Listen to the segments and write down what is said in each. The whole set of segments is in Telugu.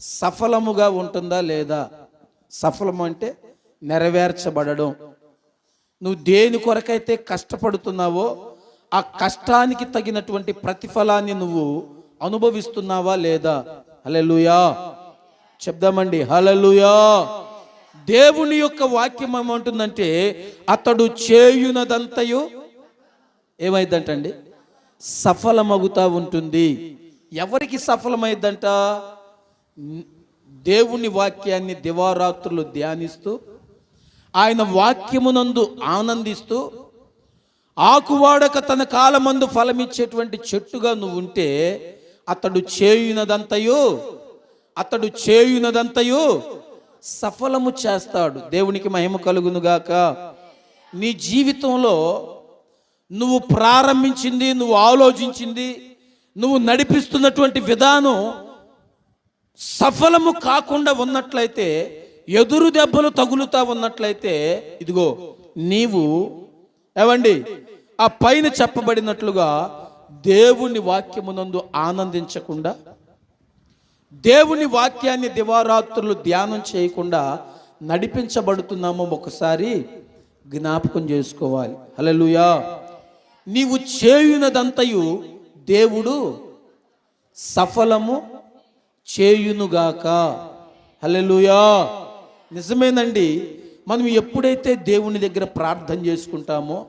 సఫలముగా ఉంటుందా లేదా? సఫలము అంటే నెరవేర్చబడడం. నువ్వు దేని కొరకైతే కష్టపడుతున్నావో ఆ కష్టానికి తగినటువంటి ప్రతిఫలాన్ని నువ్వు అనుభవిస్తున్నావా లేదా? హలలుయా చెప్దామండి హలలుయా దేవుని యొక్క వాక్యం ఏమంటుందంటే అతడు చేయునదంతయు ఏమైందంటండి? సఫలమగుతా ఉంటుంది. ఎవరికి సఫలమైందంట? దేవుని వాక్యాన్ని దివారాత్రులు ధ్యానిస్తూ ఆయన వాక్యమునందు ఆనందిస్తూ ఆకువాడక తన కాలమందు ఫలమిచ్చేటువంటి చెట్టుగా నువ్వు ఉంటే అతడు చేయునదంతయు అతడు చేయునదంతయు సఫలము చేస్తాడు. దేవునికి మహిమ కలుగునుగాక. నీ జీవితంలో నువ్వు ప్రారంభించింది నువ్వు ఆలోచించింది నువ్వు నడిపిస్తున్నటువంటి విధానం సఫలము కాకుండా ఉన్నట్లయితే ఎదురు దెబ్బలు తగులుతా ఉన్నట్లయితే ఇదిగో నీవు ఏవండి ఆ పైన చెప్పబడినట్లుగా దేవుని వాక్యమునందు ఆనందించకుండా దేవుని వాక్యాన్ని దివారాత్రులు ధ్యానం చేయకుండా నడిపించబడుతున్నామో ఒకసారి జ్ఞాపకం చేసుకోవాలి. హలలుయా నీవు చేయునదంతయు దేవుడు సఫలము చేయునుగాక. హలెలుయా నిజమేనండి మనం ఎప్పుడైతే దేవుని దగ్గర ప్రార్థన చేసుకుంటామో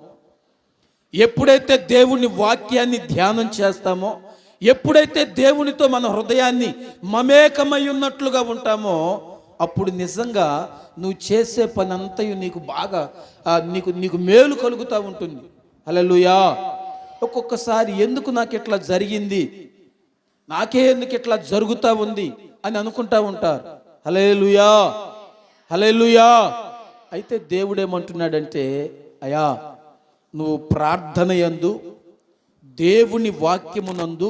ఎప్పుడైతే దేవుని వాక్యాన్ని ధ్యానం చేస్తామో ఎప్పుడైతే దేవునితో మన హృదయాన్ని మమేకమై ఉన్నట్లుగా ఉంటామో అప్పుడు నిజంగా నువ్వు చేసే పని అంతయు నీకు బాగా నీకు నీకు మేలు కలుగుతూ ఉంటుంది. హల్లెలూయా. ఒక్కొక్కసారి ఎందుకు నాకు ఇట్లా జరిగింది? నాకే ఎందుకు ఇట్లా జరుగుతూ ఉంది అని అనుకుంటా ఉంటారు. హలేలుయా హలేలుయా అయితే దేవుడేమంటున్నాడంటే అయా నువ్వు ప్రార్థన యందు దేవుని వాక్యమునందు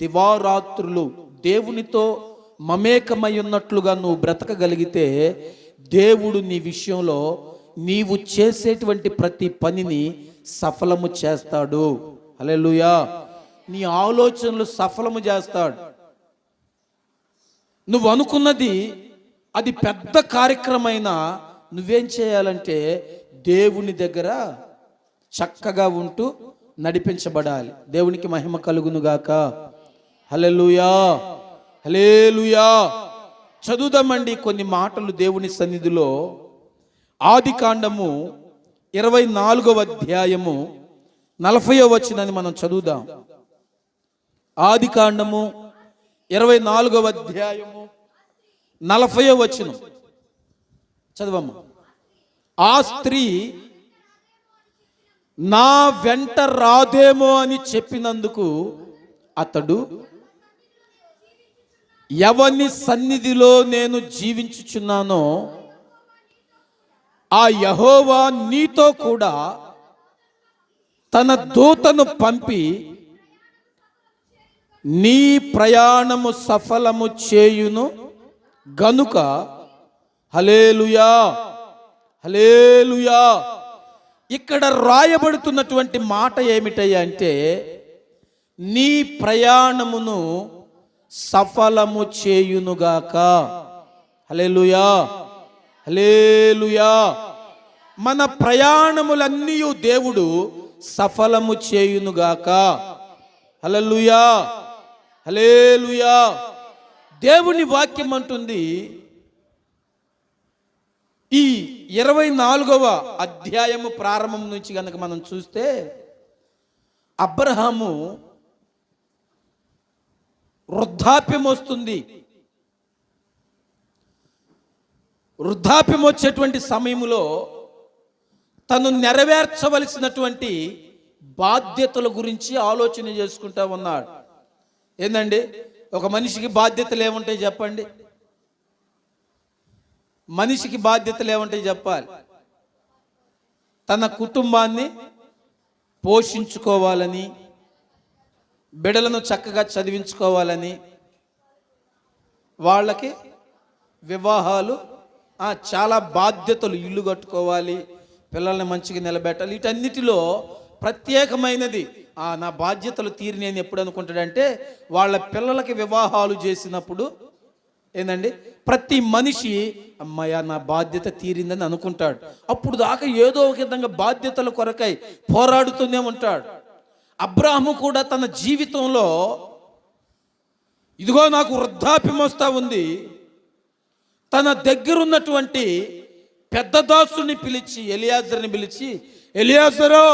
దివారాత్రులు దేవునితో మమేకమై ఉన్నట్లుగా నువ్వు బ్రతకగలిగితే దేవుడు నీ విషయంలో నీవు చేసేటువంటి ప్రతి పనిని సఫలము చేస్తాడు. హల్లెలూయా. నీ ఆలోచనలు సఫలము చేస్తాడు. నువ్వు అనుకున్నది అది పెద్ద కార్యక్రమైనా నువ్వేం చేయాలంటే దేవుని దగ్గర చక్కగా ఉంటూ నడిపించబడాలి. దేవునికి మహిమ కలుగునుగాక హలెలుయా హలేలుయా చదువుదామండి కొన్ని మాటలు దేవుని సన్నిధిలో. ఆది కాండము ఇరవై నాలుగవ అధ్యాయము నలభై వచ్చిందని మనం చదువుదాం. ఆది కాండము ఇరవై నాలుగవ అధ్యాయము నలభై వచనం. చదవమ్మ. ఆ స్త్రీ నా వెంట రాదేమో అని చెప్పినందుకు అతడు ఎవని సన్నిధిలో నేను జీవించుచున్నానో ఆ యహోవా నీతో కూడా తన దూతను పంపి నీ ప్రయాణము సఫలము చేయును గనుక హలేలుయా హలేలుయా ఇక్కడ రాయబడుతున్నటువంటి మాట ఏమిటయ్యా అంటే నీ ప్రయాణమును సఫలము చేయునుగాక హలేలుయా హలేలుయా మన ప్రయాణములన్నీ దేవుడు సఫలము చేయునుగాక హలలుయా హలేలుయా దేవుని వాక్యం అంటుంది ఈ ఇరవై నాలుగవ అధ్యాయము ప్రారంభం నుంచి కనుక మనం చూస్తే అబ్రహాము వృద్ధాప్యం వస్తుంది. వృద్ధాప్యం వచ్చేటువంటి సమయంలో తను నెరవేర్చవలసినటువంటి బాధ్యతల గురించి ఆలోచన చేసుకుంటా ఉన్నాడు. ఏందండి? ఒక మనిషికి బాధ్యతలు ఏముంటాయి చెప్పండి? మనిషికి బాధ్యతలు ఏముంటాయి చెప్పాలి. తన కుటుంబాన్ని పోషించుకోవాలని బిడలను చక్కగా చదివించుకోవాలని వాళ్ళకి వివాహాలు చాలా బాధ్యతలు ఇల్లు కట్టుకోవాలి పిల్లల్ని మంచిగా నిలబెట్టాలి. వీటన్నిటిలో ప్రత్యేకమైనది నా బాధ్యతలు తీరి నేను ఎప్పుడు అనుకుంటాడంటే వాళ్ళ పిల్లలకి వివాహాలు చేసినప్పుడు ఏందండి? ప్రతి మనిషి అమ్మాయ నా బాధ్యత తీరిందని అనుకుంటాడు. అప్పుడు దాకా ఏదో ఒక విధంగా బాధ్యతల కొరకై పోరాడుతూనే ఉంటాడు. అబ్రాహము కూడా తన జీవితంలో ఇదిగో నాకు వృద్ధాప్యం వస్తూ ఉంది. తన దగ్గరున్నటువంటి పెద్ద దాసుని పిలిచి ఎలియాజర్ని పిలిచి ఎలియాజరో!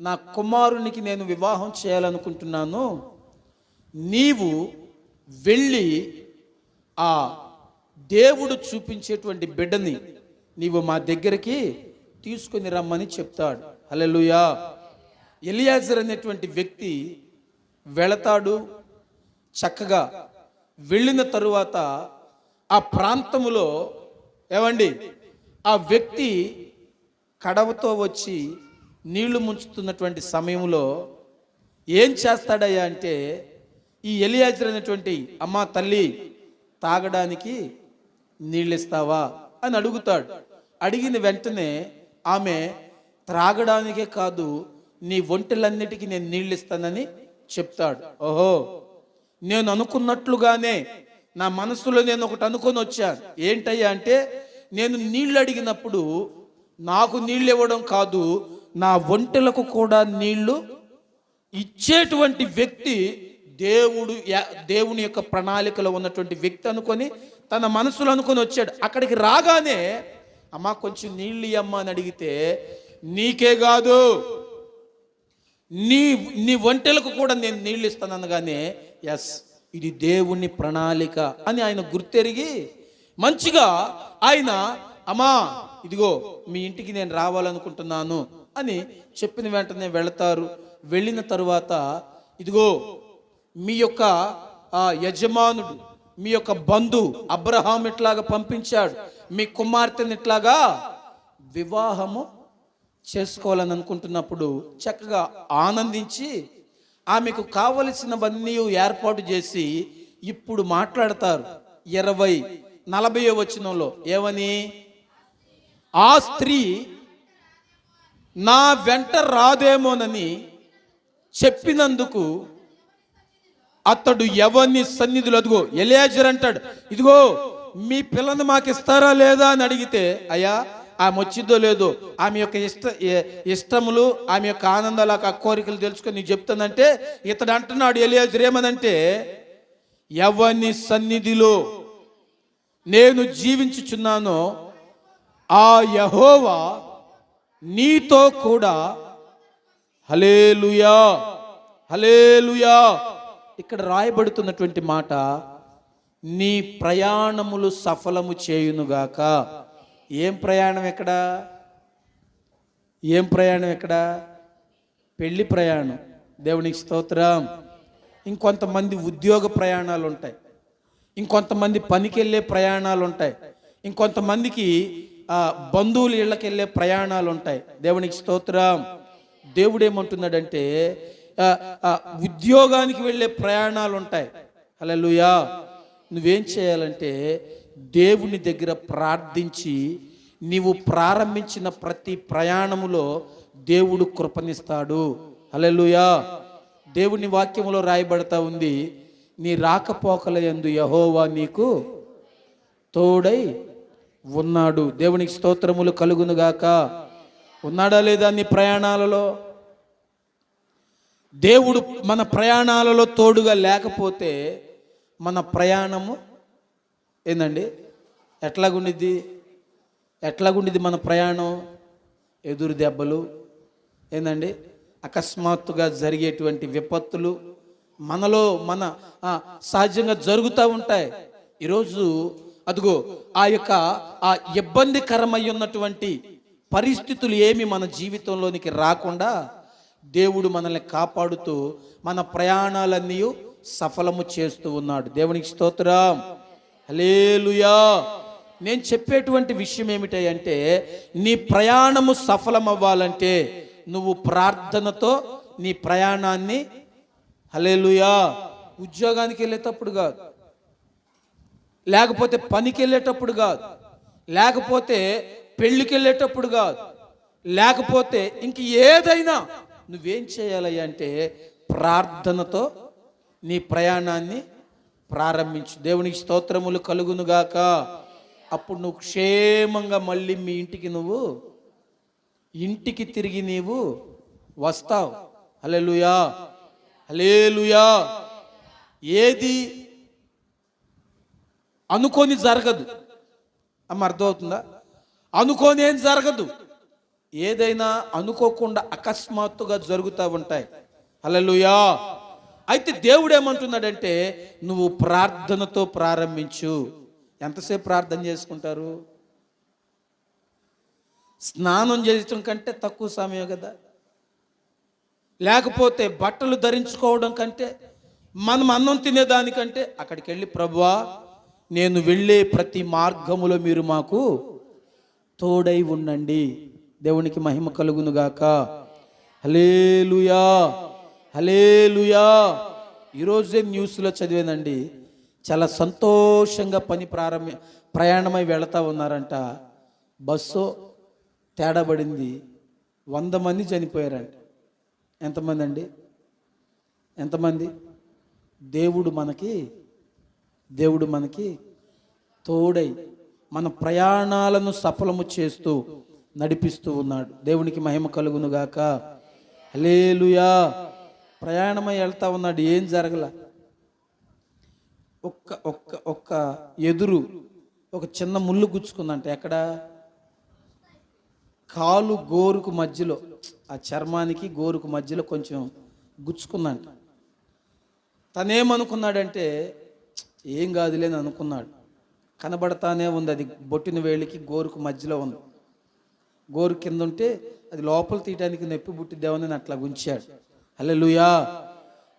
నా కుమారునికి నేను వివాహం చేయాలనుకుంటున్నాను. నీవు వెళ్ళి ఆ దేవుడు చూపించేటువంటి బిడ్డని నీవు మా దగ్గరికి తీసుకొని రమ్మని చెప్తాడు. హల్లెలూయా. ఎలియాజర్ అనేటువంటి వ్యక్తి వెళతాడు. చక్కగా వెళ్ళిన తరువాత ఆ ప్రాంతములో ఏమండి? ఆ వ్యక్తి కడవతో వచ్చి నీళ్ళు ముంచుతున్నటువంటి సమయంలో ఏం చేస్తాడయ్యా అంటే ఈ ఎలియాజర్ అనేటువంటి అమ్మ తల్లి తాగడానికి నీళ్ళు ఇస్తావా అని అడుగుతాడు. అడిగిన వెంటనే ఆమె త్రాగడానికే కాదు నీ ఒంటెలన్నిటికీ నేను నీళ్ళు ఇస్తానని చెప్తాడు. ఓహో నేను అనుకున్నట్లుగానే నా మనసులో నేను ఒకటి అనుకొని వచ్చాను. ఏంటయ్యా అంటే నేను నీళ్ళు అడిగినప్పుడు నాకు నీళ్ళు ఇవ్వడం కాదు నా ఒంటెలకు కూడా నీళ్ళు ఇచ్చేటువంటి వ్యక్తి దేవుడు యా- దేవుని యొక్క ప్రణాళికలో ఉన్నటువంటి వ్యక్తి అనుకొని తన మనసులో అనుకొని వచ్చాడు. అక్కడికి రాగానే అమ్మా కొంచెం నీళ్ళు ఇయ్యమ్మా అని అడిగితే నీకే కాదు. నీ నీ ఒంటెలకు కూడా నేను నీళ్ళు ఇస్తాను అనగానే ఎస్ ఇది దేవుని ప్రణాళిక అని ఆయన గుర్తెరిగి మంచిగా ఆయన అమ్మా ఇదిగో మీ ఇంటికి నేను రావాలనుకుంటున్నాను. అని చెప్పిన వెంటనే వెళతారు. వెళ్ళిన తరువాత ఇదిగో మీ యొక్క ఆ, యజమానుడు మీ యొక్క బంధు అబ్రహాం ఇట్లాగా పంపించాడు. మీ కుమార్తెని ఇట్లాగా వివాహము చేసుకోవాలని అనుకుంటున్నప్పుడు చక్కగా ఆనందించి ఆమెకు కావలసినవన్నీ ఏర్పాటు చేసి ఇప్పుడు మాట్లాడతారు. ఇరవై నలభై వచనంలో ఏమని? ఆ స్త్రీ నా వెంట రాదేమోనని చెప్పినందుకు అతడు ఎవరిని సన్నిధులు అదిగో ఎలియాజర్ అంటాడు ఇదిగో మీ పిల్లని మాకు ఇస్తారా లేదా అని అడిగితే అయ్యా ఆమె వచ్చిందో లేదో ఆమె యొక్క ఇష్ట ఇష్టములు ఆమె యొక్క ఆనందాలు ఆ కోరికలు తెలుసుకొని నీకు చెప్తానంటే ఇతడు అంటున్నాడు ఎలియాజర్ ఏమనంటే ఎవరిని సన్నిధిలో నేను జీవించుచున్నానో ఆ యహోవా నీతో కూడా. హలేలుయా హలేలుయా ఇక్కడ రాయబడుతున్నటువంటి మాట నీ ప్రయాణములు సఫలము చేయునుగాక. ఏం ప్రయాణం ఎక్కడ? ఏం ప్రయాణం ఎక్కడ? పెళ్ళి ప్రయాణం. దేవునికి స్తోత్రం. ఇంకొంతమంది ఉద్యోగ ప్రయాణాలు ఉంటాయి ఇంకొంతమంది పనికి వెళ్ళే ప్రయాణాలు ఉంటాయి ఇంకొంతమందికి బంధువుల ఇళ్ళకి వెళ్ళే ప్రయాణాలు ఉంటాయి దేవునికి స్తోత్రం. దేవుడు ఏమంటున్నాడంటే ఉద్యోగానికి వెళ్ళే ప్రయాణాలు ఉంటాయి లూయా నువ్వేం చేయాలంటే దేవుని దగ్గర ప్రార్థించి నీవు ప్రారంభించిన ప్రతి ప్రయాణములో దేవుడు కృపనిస్తాడు. అలెలుయా దేవుని వాక్యములో రాయబడతా ఉంది నీ రాకపోకల ఎందు యహోవా నీకు తోడై ఉన్నాడు. దేవునికి స్తోత్రములు కలుగునుగాక ఉన్నాడా లేదా నీ ప్రయాణాలలో? దేవుడు మన ప్రయాణాలలో తోడుగా లేకపోతే మన ప్రయాణము ఏందండి? ఎట్లాగుండిద్ది? ఎట్లాగుండిద్ది మన ప్రయాణం? ఎదురు దెబ్బలు ఏందండి? అకస్మాత్తుగా జరిగేటువంటి విపత్తులు మనలో మన సహజంగా జరుగుతూ ఉంటాయి. ఈరోజు అదిగో ఆ యొక్క ఆ ఇబ్బందికరమై ఉన్నటువంటి పరిస్థితులు ఏమి మన జీవితంలోనికి రాకుండా దేవుడు మనల్ని కాపాడుతూ మన ప్రయాణాలన్నీ సఫలము చేస్తూ ఉన్నాడు. దేవునికి స్తోత్రం. హలేలుయా నేను చెప్పేటువంటి విషయం ఏమిటంటే నీ ప్రయాణము సఫలం అవ్వాలంటే నువ్వు ప్రార్థనతో నీ ప్రయాణాన్ని హలేలుయా ఉద్యోగానికి వెళ్ళేటప్పుడు కాదు. లేకపోతే పనికి వెళ్ళేటప్పుడు కాదు. లేకపోతే పెళ్ళికి వెళ్ళేటప్పుడు కాదు. లేకపోతే ఇంక ఏదైనా నువ్వేం చేయాలి అంటే ప్రార్థనతో నీ ప్రయాణాన్ని ప్రారంభించు. దేవునికి స్తోత్రములు కలుగునుగాక అప్పుడు నువ్వు క్షేమంగా మళ్ళీ మీ ఇంటికి నువ్వు ఇంటికి తిరిగి నీవు వస్తావు. హల్లెలూయా. హల్లెలూయా. ఏది అనుకోని జరగదు. అమ్మ అర్థమవుతుందా? అనుకోని ఏం జరగదు. ఏదైనా అనుకోకుండా అకస్మాత్తుగా జరుగుతూ ఉంటాయి. హల్లెలూయా. అయితే దేవుడు ఏమంటున్నాడంటే నువ్వు ప్రార్థనతో ప్రారంభించు. ఎంతసేపు ప్రార్థన చేసుకుంటారు? స్నానం చేయటం కంటే తక్కువ సమయం కదా. లేకపోతే బట్టలు ధరించుకోవడం కంటే మనం అన్నం తినేదానికంటే అక్కడికి వెళ్ళి ప్రభువా నేను వెళ్ళే ప్రతి మార్గములో మీరు మాకు తోడై ఉండండి. దేవునికి మహిమ కలుగునుగాక హలేలుయా హలేలుయా ఈరోజే న్యూస్లో చదివానండి చాలా సంతోషంగా పని ప్రారంభ ప్రయాణమై వెళతా ఉన్నారంట. బస్సు తేడాబడింది వంద మంది చనిపోయారంట. ఎంతమంది అండి ఎంతమంది? దేవుడు మనకి దేవుడు మనకి తోడై మన ప్రయాణాలను సఫలము చేస్తూ నడిపిస్తూ ఉన్నాడు. దేవునికి మహిమ కలుగునుగాక లేలుయా ప్రయాణమై వెళ్తా ఉన్నాడు. ఏం జరగల? ఒక్క ఒక్క ఒక్క ఎదురు ఒక చిన్న ముళ్ళు గుచ్చుకుందంట. ఎక్కడ? కాలు గోరుకు మధ్యలో. ఆ చర్మానికి గోరుకు మధ్యలో కొంచెం గుచ్చుకుందంట. తనేమనుకున్నాడంటే ఏం కాదులేని అనుకున్నాడు. కనబడతానే ఉంది అది బొట్టిన వేలికి గోరుకు మధ్యలో ఉంది. గోరు కింద ఉంటే అది లోపల తీయడానికి నొప్పి పుట్టిద్దామని అట్లా ఉంచాడు లూయా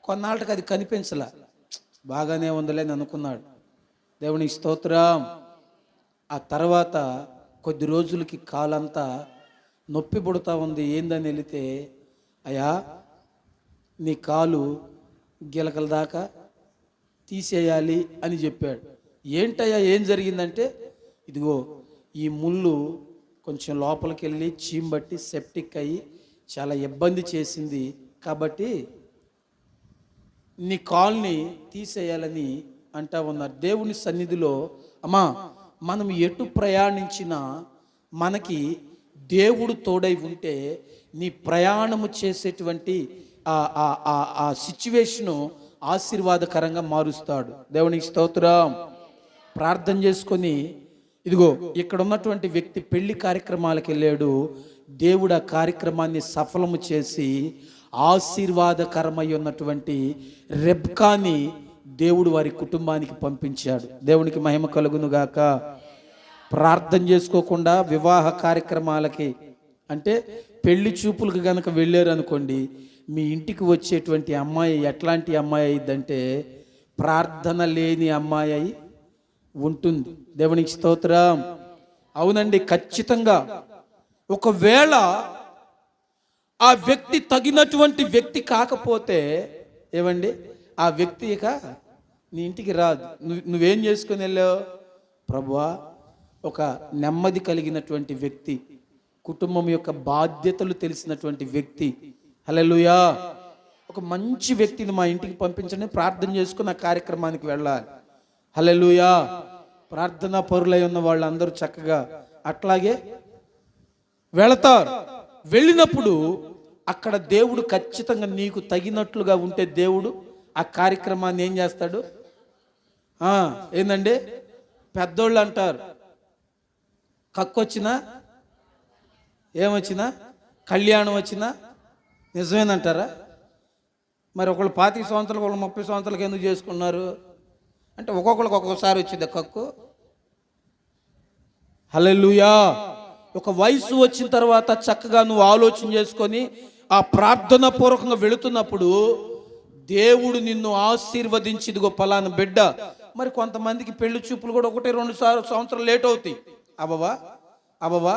కొన్నాళ్ళకి అది కనిపించలా. బాగానే ఉందలేని అనుకున్నాడు. దేవుని స్తోత్రం. ఆ తర్వాత కొద్ది రోజులకి కాలంతా నొప్పి పుడతా ఉంది. ఏందని వెళితే అయ్యా నీ కాలు గిలకల దాకా తీసేయాలి అని చెప్పాడు. ఏంటయ్యా ఏం జరిగిందంటే ఇదిగో ఈ ముళ్ళు కొంచెం లోపలికి వెళ్ళి చీంబట్టి సెప్టిక్ అయ్యి చాలా ఇబ్బంది చేసింది. కాబట్టి నీ కాల్ని తీసేయాలని అంటా ఉన్నారు. దేవుని సన్నిధిలో అమ్మా మనం ఎటు ప్రయాణించినా మనకి దేవుడు తోడై ఉంటే నీ ప్రయాణము చేసేటువంటి ఆ సిచ్యువేషను ఆశీర్వాదకరంగా మారుస్తాడు. దేవునికి స్తోత్రం. ప్రార్థన చేసుకొని ఇదిగో ఇక్కడ ఉన్నటువంటి వ్యక్తి పెళ్ళి కార్యక్రమాలకు వెళ్ళాడు. దేవుడు ఆ కార్యక్రమాన్ని సఫలము చేసి ఆశీర్వాదకరమై ఉన్నటువంటి రెబ్కాని దేవుడు వారి కుటుంబానికి పంపించాడు. దేవునికి మహిమ కలుగునుగాక ప్రార్థన చేసుకోకుండా వివాహ కార్యక్రమాలకి అంటే పెళ్ళి చూపులకు గనక వెళ్ళారు అనుకోండి మీ ఇంటికి వచ్చేటువంటి అమ్మాయి ఎట్లాంటి అమ్మాయి అయిందంటే ప్రార్థన లేని అమ్మాయి అయి ఉంటుంది. దేవునికి స్తోత్రం. అవునండి ఖచ్చితంగా. ఒకవేళ ఆ వ్యక్తి తగినటువంటి వ్యక్తి కాకపోతే ఏమండి? ఆ వ్యక్తి ఇక నీ ఇంటికి రాదు. నువ్వు నువ్వేం చేసుకుని వెళ్ళావు? ప్రభువా ఒక నెమ్మది కలిగినటువంటి వ్యక్తి కుటుంబం యొక్క బాధ్యతలు తెలిసినటువంటి వ్యక్తి హలెలుయా ఒక మంచి వ్యక్తిని మా ఇంటికి పంపించండి ప్రార్థన చేసుకుని ఆ కార్యక్రమానికి వెళ్ళాలి. హలెలుయా ప్రార్థనా పరులై ఉన్న వాళ్ళందరూ చక్కగా అట్లాగే వెళతారు. వెళ్ళినప్పుడు అక్కడ దేవుడు ఖచ్చితంగా నీకు తగినట్లుగా ఉంటే దేవుడు ఆ కార్యక్రమాన్ని ఏం చేస్తాడు? ఏంటండి ఏందండి? పెద్దోళ్ళు అంటారు. కక్కొచ్చినా ఏమొచ్చినా? కళ్యాణం వచ్చినా? నిజమేనంటారా? మరి ఒకళ్ళు పాతిక సంవత్సరాలకు ఒకళ్ళు ముప్పై సంవత్సరాలకు ఎందుకు చేసుకున్నారు? అంటే ఒక్కొక్కరికి ఒక్కొక్కసారి వచ్చింది కక్కు. హలెలుయా ఒక వయసు వచ్చిన తర్వాత చక్కగా నువ్వు ఆలోచన చేసుకొని ఆ ప్రార్థన పూర్వకంగా వెళుతున్నప్పుడు దేవుడు నిన్ను ఆశీర్వదించి ఇదిగో పలానా బిడ్డ. మరి కొంతమందికి పెళ్ళి చూపులు కూడా ఒకటి రెండు సార్- సంవత్సరాలు లేట్ అవుతాయి. అవ్వవా అవ్వవా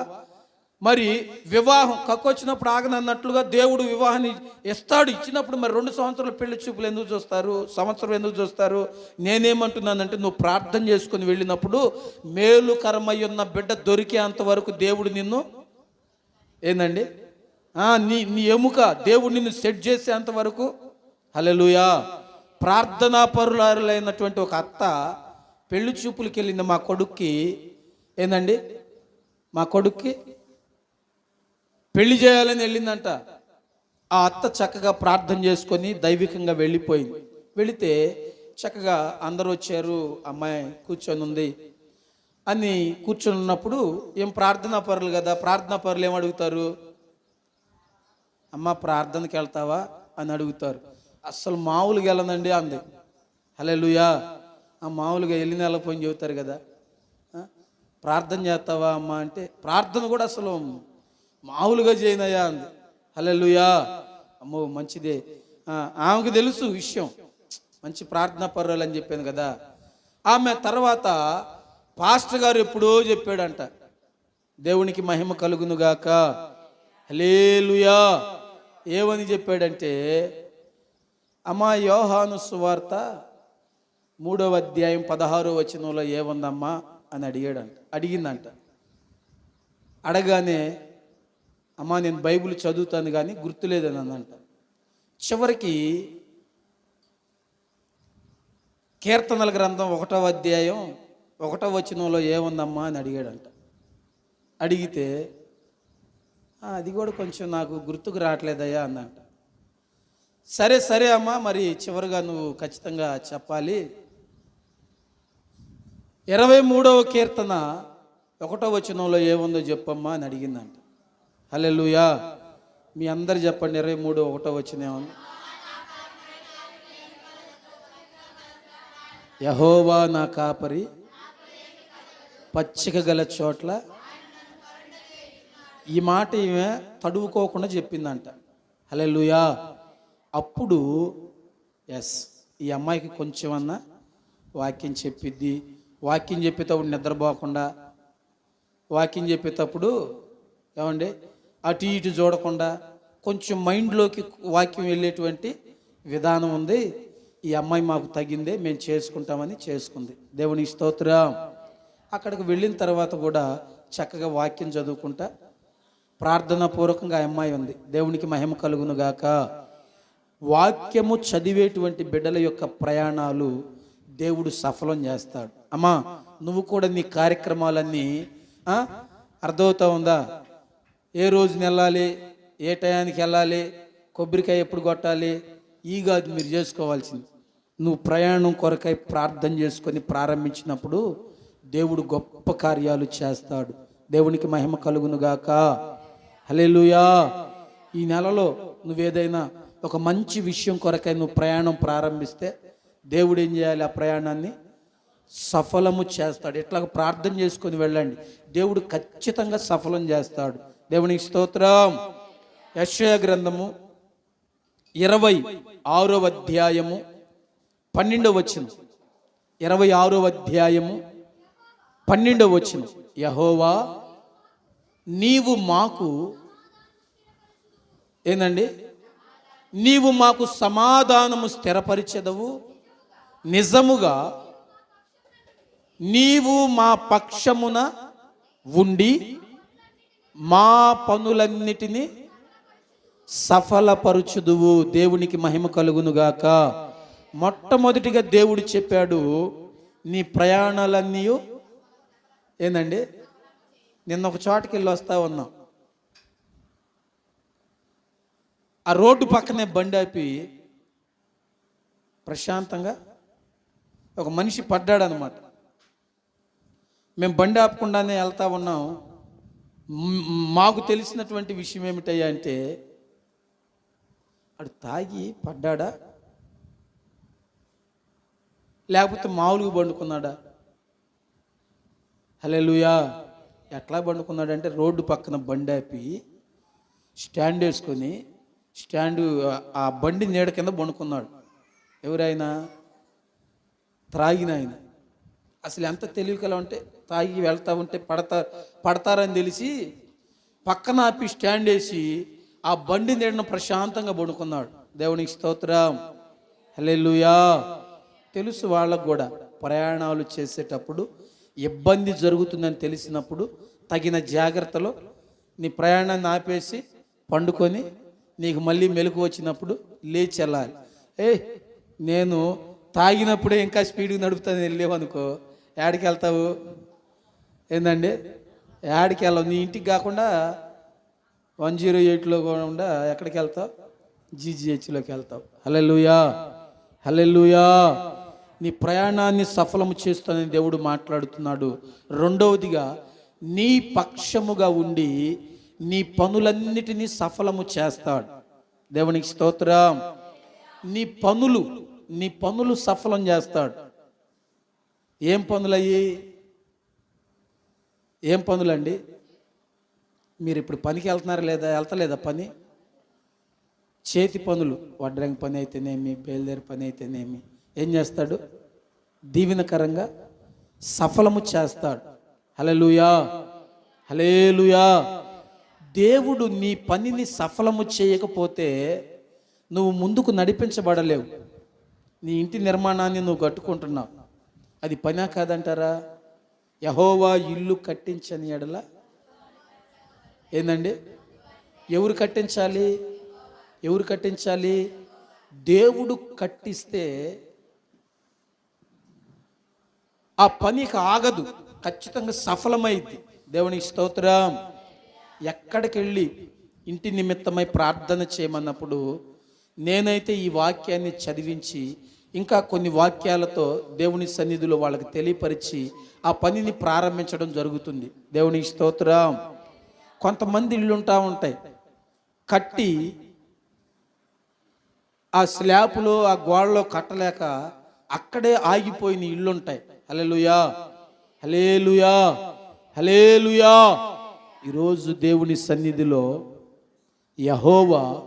మరి వివాహం కక్కొచ్చినప్పుడు ఆగనన్నట్లుగా దేవుడు వివాహాన్ని ఇస్తాడు. ఇచ్చినప్పుడు మరి రెండు సంవత్సరాల పెళ్ళి చూపులు ఎందుకు చూస్తారు? సంవత్సరం ఎందుకు చూస్తారు? నేనేమంటున్నానంటే నువ్వు ప్రార్థన చేసుకుని వెళ్ళినప్పుడు మేలుకరమై ఉన్న బిడ్డ దొరికేంత వరకు దేవుడు నిన్ను ఏందండి? నీ నీ ఎముక దేవుడు నిన్ను సెట్ చేసేంత వరకు హలెలుయా ప్రార్థనా పరులైనటువంటి ఒక అత్త పెళ్ళి చూపులకి వెళ్ళింది మా కొడుక్కి. ఏందండి? మా కొడుక్కి పెళ్ళి చేయాలని వెళ్ళిందంట. ఆ అత్త చక్కగా ప్రార్థన చేసుకొని దైవికంగా వెళ్ళిపోయింది. వెళితే చక్కగా అందరూ వచ్చారు అమ్మాయి కూర్చొని ఉంది. అని కూర్చొని ఉన్నప్పుడు ఏం ప్రార్థనా పరులు కదా ప్రార్థనా పరులు ఏం అడుగుతారు? అమ్మ ప్రార్థనకి వెళ్తావా? అని అడుగుతారు. అస్సలు మామూలుగా వెళ్ళనండి అంది. హలే లుయా ఆ మామూలుగా వెళ్ళిన వెళ్ళపోయి చెబుతారు కదా ప్రార్థన చేస్తావా అమ్మ? అంటే ప్రార్థన కూడా అసలు మామూలుగా చేయనయ్యా అంది. హలెలుయా అమ్మో మంచిదే. ఆమెకు తెలుసు విషయం. మంచి ప్రార్థన పర్వాలు అని చెప్పాను కదా. ఆమె తర్వాత పాస్టర్ గారు ఎప్పుడో చెప్పాడంట దేవునికి మహిమ కలుగునుగాక హలేలుయా ఏమని చెప్పాడంటే అమ్మా యోహాను సువార్త మూడవ అధ్యాయం పదహారో వచనంలో ఏముందమ్మా? అని అడిగాడంట అడిగిందంట. అడగానే అమ్మా నేను బైబిల్ చదువుతాను కానీ గుర్తులేదని అందంట చివరికి కీర్తనల గ్రంథం ఒకటవ అధ్యాయం ఒకటవ వచనంలో ఏముందమ్మా అని అడిగాడంట. అడిగితే అది కూడా కొంచెం నాకు గుర్తుకు రావట్లేదయ్యా అందంట సరే సరే అమ్మా మరి చివరిగా నువ్వు ఖచ్చితంగా చెప్పాలి. ఇరవై మూడవ కీర్తన ఒకటో వచనంలో ఏముందో చెప్పమ్మా అని అడిగిందంట. హల్లెలూయా. మీ అందరు చెప్పండి ఇరవై మూడు ఒకటో వచ్చిన యహోవా నా కాపరి పచ్చిక గల చోట్ల. ఈ మాట ఈమె తడువుకోకుండా చెప్పిందంట. హల్లెలూయా. అప్పుడు ఎస్ ఈ అమ్మాయికి కొంచెం అన్నా వాక్యం చెప్పిద్ది. వాక్యం చెప్పేటప్పుడు నిద్రపోకుండా వాక్యం చెప్పేటప్పుడు ఏమండి? అటు ఇటు చూడకుండా కొంచెం మైండ్లోకి వాక్యం వెళ్ళేటువంటి విధానం ఉంది. ఈ అమ్మాయి మాకు తగిందే మేము చేసుకుంటామని చేసుకుంది. దేవుని స్తోత్రం. అక్కడికి వెళ్ళిన తర్వాత కూడా చక్కగా వాక్యం చదువుకుంటా ప్రార్థనా పూర్వకంగా ఆ అమ్మాయి ఉంది. దేవునికి మహిమ కలుగును గాక. వాక్యము చదివేటువంటి బిడ్డల యొక్క ప్రయాణాలు దేవుడు సఫలం చేస్తాడు. అమ్మా నువ్వు కూడా నీ కార్యక్రమాలన్నీ అర్థమవుతా ఉందా? ఏ రోజున వెళ్ళాలి? ఏ టయానికి వెళ్ళాలి? కొబ్బరికాయ ఎప్పుడు కొట్టాలి? ఈ కాదు మీరు చేసుకోవాల్సింది. నువ్వు ప్రయాణం కొరకై ప్రార్థన చేసుకొని ప్రారంభించినప్పుడు దేవుడు గొప్ప కార్యాలు చేస్తాడు. దేవునికి మహిమ కలుగును గాక. ఈ నెలలో నువ్వేదైనా ఒక మంచి విషయం కొరకై నువ్వు ప్రయాణం ప్రారంభిస్తే దేవుడు ఏం చేయాలి? ఆ ప్రయాణాన్ని సఫలము చేస్తాడు. ఇట్లా ప్రార్థన చేసుకొని వెళ్ళండి. దేవుడు ఖచ్చితంగా సఫలం చేస్తాడు. దేవునికి స్తోత్రం. యశ్య గ్రంథము ఇరవై ఆరో అధ్యాయము పన్నెండవ వచ్చిన ఇరవై ఆరో అధ్యాయము పన్నెండవ వచ్చిన యహోవా నీవు మాకు ఏందండి? నీవు మాకు సమాధానము స్థిరపరిచెదవు. నిజముగా నీవు మా పక్షమున ఉండి మా పనులన్నిటినీ సఫలపరుచుదువు దేవునికి మహిమ కలుగునుగాక. మొట్టమొదటిగా దేవుడు చెప్పాడు నీ ప్రయాణాలన్నీ ఏందండి? నిన్న ఒక చోటకి వెళ్ళి వస్తా ఉన్నాం. ఆ రోడ్డు పక్కనే బండి ఆపి ప్రశాంతంగా ఒక మనిషి పడ్డాడు అనమాట మేము బండి ఆపకుండానే వెళ్తా ఉన్నాం. మాకు తెలిసినటువంటి విషయం ఏమిటయ్యా అంటే అడు తాగి పడ్డాడా? లేకపోతే మామూలుగా పండుకున్నాడా? లూయా ఎట్లా పండుకున్నాడంటే రోడ్డు పక్కన బండి ఆపి స్టాండ్ వేసుకొని స్టాండ్ ఆ బండి నీడ కింద పండుకున్నాడు. ఎవరైనా త్రాగిన ఆయన అసలు ఎంత తెలివికల ఉంటే తాగి వెళ్తా ఉంటే పడతా పడతారని తెలిసి పక్కన ఆపి స్టాండ్ వేసి ఆ బండి నీడను ప్రశాంతంగా పడుకున్నాడు. దేవునికి స్తోత్రం. హలెలుయా తెలుసు వాళ్ళకు కూడా ప్రయాణాలు చేసేటప్పుడు ఇబ్బంది జరుగుతుందని తెలిసినప్పుడు తగిన జాగ్రత్తలో నీ ప్రయాణాన్ని ఆపేసి పండుకొని నీకు మళ్ళీ మెలకు వచ్చినప్పుడు లేచి వెళ్ళాలి ఏ నేను తాగినప్పుడే ఇంకా స్పీడ్గా నడుపుతాను వెళ్ళేవనుకో యాడికి వెళ్తావు? ఏందండి? యాడికి వెళ్ళవు? నీ ఇంటికి కాకుండా వన్ జీరో ఎయిట్లో కూడా ఎక్కడికి వెళ్తావు? జీజీహెచ్లోకి వెళ్తావు. హలెలుయా హలెలుయా నీ ప్రయాణాన్ని సఫలము చేస్తానని దేవుడు మాట్లాడుతున్నాడు. రెండవదిగా నీ పక్షముగా ఉండి నీ పనులన్నిటినీ సఫలము చేస్తాడు. దేవునికి స్తోత్రం. నీ పనులు నీ పనులు సఫలం చేస్తాడు. ఏం పనులయ్యి? ఏం పనులండి? మీరు ఇప్పుడు పనికి వెళ్తున్నారా లేదా? వెళ్తలేదా పని? చేతి పనులు వడ్రంగి పని అయితేనేమి బయలుదేరి పని అయితేనేమి ఏం చేస్తాడు? దీవెనకరంగా సఫలము చేస్తాడు. హలలుయా హలేలుయా దేవుడు నీ పనిని సఫలము చేయకపోతే నువ్వు ముందుకు నడిపించబడలేవు. నీ ఇంటి నిర్మాణాన్ని నువ్వు కట్టుకుంటున్నావు. అది పనా కాదంటారా? యహోవా ఇల్లు కట్టించని ఎడల ఏందండి? ఎవరు కట్టించాలి? ఎవరు కట్టించాలి? దేవుడు కట్టిస్తే ఆ పనికి ఆగదు ఖచ్చితంగా సఫలమైంది దేవునికి స్తోత్రం. ఎక్కడికి వెళ్ళి ఇంటి నిమిత్తమై ప్రార్థన చేయమన్నప్పుడు నేనైతే ఈ వాక్యాన్ని చదివించి ఇంకా కొన్ని వాక్యాలతో దేవుని సన్నిధిలో వాళ్ళకి తెలియపరిచి ఆ పనిని ప్రారంభించడం జరుగుతుంది. దేవునికి స్తోత్రం. కొంతమంది ఇళ్ళు ఉంటా ఉంటాయి. కట్టి ఆ స్లాబ్లో ఆ గోడలో కట్టలేక అక్కడే ఆగిపోయిన ఇళ్ళు ఉంటాయి. హలేలుయా హలేలుయా హలేలుయా ఈరోజు దేవుని సన్నిధిలో యహోవా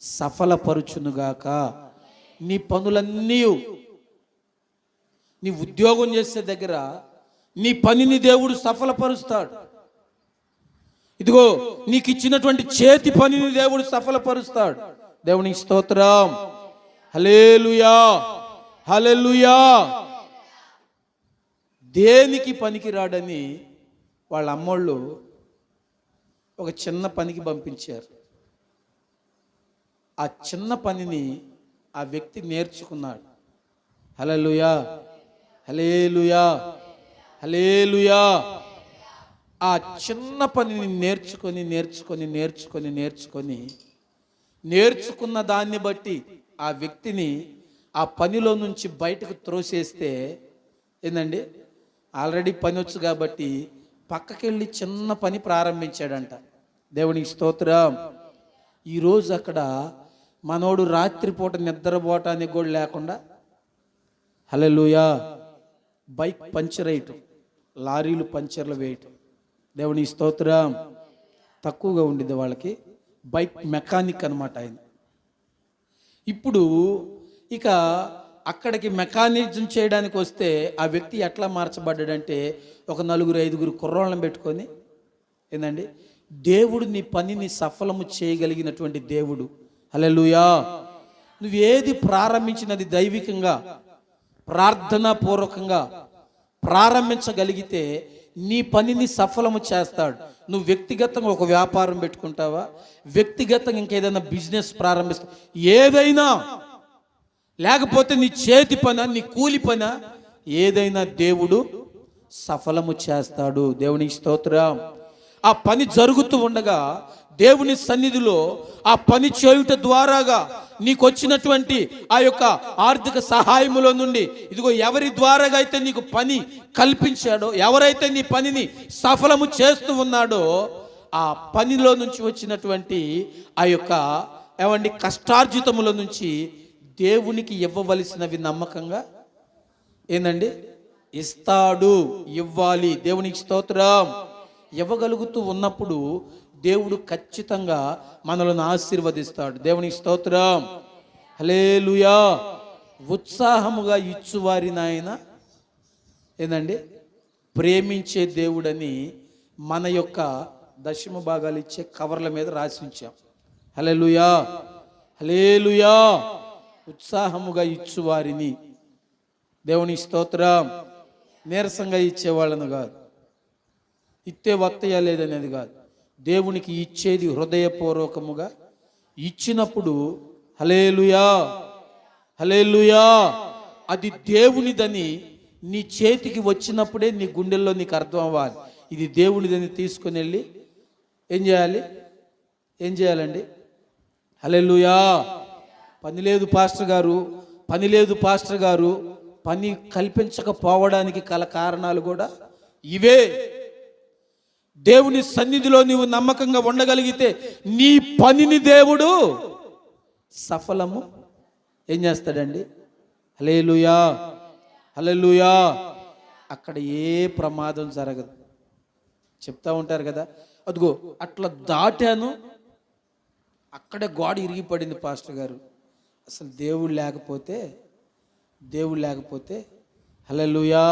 సఫలపరుచునుగాక. నీ పనులన్నీ నీ ఉద్యోగం చేసే దగ్గర నీ పనిని దేవుడు సఫలపరుస్తాడు. ఇదిగో నీకు ఇచ్చినటువంటి చేతి పనిని దేవుడు సఫలపరుస్తాడు. దేవుని స్తోత్రం. హలేలుయా హలెలుయా దేనికి పనికి రాడని వాళ్ళ అమ్మోళ్ళు ఒక చిన్న పనికి పంపించారు. ఆ చిన్న పనిని ఆ వ్యక్తి నేర్చుకున్నాడు. హలలుయా హలేలుయా హలేలుయా ఆ చిన్న పనిని నేర్చుకొని నేర్చుకొని నేర్చుకొని నేర్చుకొని నేర్చుకున్న దాన్ని బట్టి ఆ వ్యక్తిని ఆ పనిలో నుంచి బయటకు త్రోసేస్తే ఏందండి? ఆల్రెడీ పని వచ్చు కాబట్టి పక్కకెళ్ళి చిన్న పని ప్రారంభించాడంట. దేవునికి స్తోత్రం. ఈరోజు అక్కడ మనోడు రాత్రిపూట నిద్రపోవటానికి కూడా లేకుండా హలెలుయా బైక్ పంచర్ వేయటం లారీలు పంచర్లు వేయటం. దేవుని స్తోత్రం. తక్కువగా ఉండేది వాళ్ళకి. బైక్ మెకానిక్ అనమాట ఆయన. ఇప్పుడు ఇక అక్కడికి మెకానిజం చేయడానికి వస్తే ఆ వ్యక్తి ఎట్లా మార్చబడ్డాడంటే ఒక నలుగురు ఐదుగురు కుర్రోళ్ళని పెట్టుకొని ఏందండి? దేవుడు నీ పనిని సఫలము చేయగలిగినటువంటి దేవుడు. హల్లెలూయా. నువ్వేది ప్రారంభించినది దైవికంగా ప్రార్థనాపూర్వకంగా ప్రారంభించగలిగితే నీ పనిని సఫలము చేస్తాడు. నువ్వు వ్యక్తిగతంగా ఒక వ్యాపారం పెట్టుకుంటావా? వ్యక్తిగతంగా ఇంకేదైనా బిజినెస్ ప్రారంభిస్తావు ఏదైనా. లేకపోతే నీ చేతి పన నీ కూలి పన? ఏదైనా దేవుడు సఫలము చేస్తాడు. దేవునికి స్తోత్రం. ఆ పని జరుగుతూ ఉండగా దేవుని సన్నిధిలో ఆ పని చేయుట ద్వారాగా నీకు వచ్చినటువంటి ఆ యొక్క ఆర్థిక సహాయములో నుండి ఇదిగో ఎవరి ద్వారాగా అయితే నీకు పని కల్పించాడో ఎవరైతే నీ పనిని సఫలము చేస్తూ ఉన్నాడో ఆ పనిలో నుంచి వచ్చినటువంటి ఆ యొక్క ఏమండి కష్టార్జితముల నుంచి దేవునికి ఇవ్వవలసినవి నమ్మకంగా? ఏందండి? ఇస్తాడు ఇవ్వాలి. దేవునికి స్తోత్రం. ఇవ్వగలుగుతూ ఉన్నప్పుడు దేవుడు ఖచ్చితంగా మనలను ఆశీర్వదిస్తాడు. దేవునికి స్తోత్రం. హలేలుయా ఉత్సాహముగా ఇచ్చువారి నాయన. ఏందండి? ప్రేమించే దేవుడని మన యొక్క దశమ భాగాలు ఇచ్చే కవర్ల మీద రాసి ఉంచాం. హలేలుయా హలేలుయా ఉత్సాహముగా ఇచ్చువారిని. దేవుని స్తోత్రం. నీరసంగా ఇచ్చేవాళ్ళను కాదు. ఇత్తే వత్తయ్యా లేదనేది కాదు. దేవునికి ఇచ్చేది హృదయపూర్వకముగా ఇచ్చినప్పుడు హలేలుయా హలేలుయా అది దేవునిదని నీ చేతికి వచ్చినప్పుడే నీ గుండెల్లో నీకు అర్థం అవ్వాలి ఇది దేవునిదని తీసుకుని వెళ్ళి ఏం చేయాలి? ఏం చేయాలండి? హలేలుయా పని లేదు పాస్టర్ గారు పని లేదు పాస్టర్ గారు పని కల్పించకపోవడానికి కల కారణాలు కూడా ఇవే. దేవుని సన్నిధిలో నీవు నమ్మకంగా ఉండగలిగితే నీ పనిని దేవుడు సఫలము ఏం చేస్తాడండి? హలేలుయా హలేలుయా అక్కడ ఏ ప్రమాదం జరగదు. చెప్తా ఉంటారు కదా అదిగో అట్లా దాటాను అక్కడే గోడ ఇరిగిపడింది పాస్టర్ గారు. అసలు దేవుడు లేకపోతే దేవుడు లేకపోతే హలలుయా